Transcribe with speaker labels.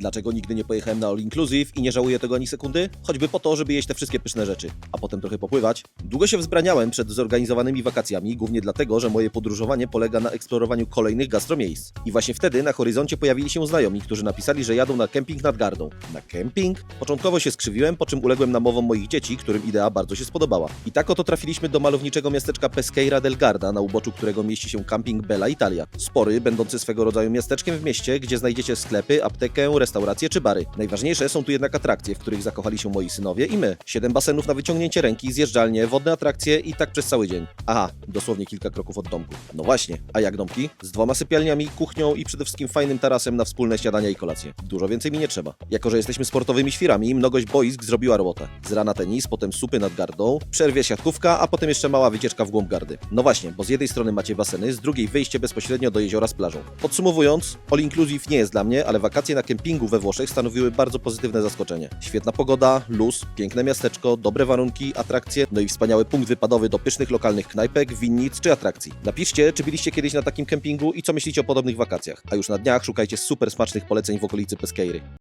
Speaker 1: Dlaczego nigdy nie pojechałem na All Inclusive i nie żałuję tego ani sekundy? Choćby po to, żeby jeść te wszystkie pyszne rzeczy, a potem trochę popływać. Długo się wzbraniałem przed zorganizowanymi wakacjami, głównie dlatego, że moje podróżowanie polega na eksplorowaniu kolejnych gastromiejsc. I właśnie wtedy na horyzoncie pojawili się znajomi, którzy napisali, że jadą na kemping nad Gardą. Na kemping? Początkowo się skrzywiłem, po czym uległem namowom moich dzieci, którym idea bardzo się spodobała. I tak oto trafiliśmy do malowniczego miasteczka Pesqueira del Garda, na uboczu którego mieści się camping Bella Italia. Spory, będący swego rodzaju miasteczkiem w mieście, gdzie znajdziecie sklepy, aptekę, restauracje czy bary. Najważniejsze są tu jednak atrakcje, w których zakochali się moi synowie i my. Siedem basenów na wyciągnięcie ręki, zjeżdżalnie, wodne atrakcje i tak przez cały dzień. Aha, dosłownie kilka kroków od domku. No właśnie, a jak domki? Z dwoma sypialniami, kuchnią i przede wszystkim fajnym tarasem na wspólne śniadania i kolacje. Dużo więcej mi nie trzeba. Jako, że jesteśmy sportowymi świrami, mnogość boisk zrobiła robotę. Z rana tenis, potem supy nad gardą, przerwie siatkówka, a potem jeszcze mała wycieczka w głąb gardy. No właśnie, bo z jednej strony macie baseny, z drugiej wyjście bezpośrednio do jeziora z plażą. Podsumowując, all inclusive nie jest dla mnie, ale wakacje na kempingu we Włoszech stanowiły bardzo pozytywne zaskoczenie. Świetna pogoda, luz, piękne miasteczko, dobre warunki, atrakcje, no i wspaniały punkt wypadowy do pysznych lokalnych knajpek, winnic czy atrakcji. Napiszcie, czy byliście kiedyś na takim kempingu i co myślicie o podobnych wakacjach. A już na dniach szukajcie super smacznych poleceń w okolicy Pesqueiry.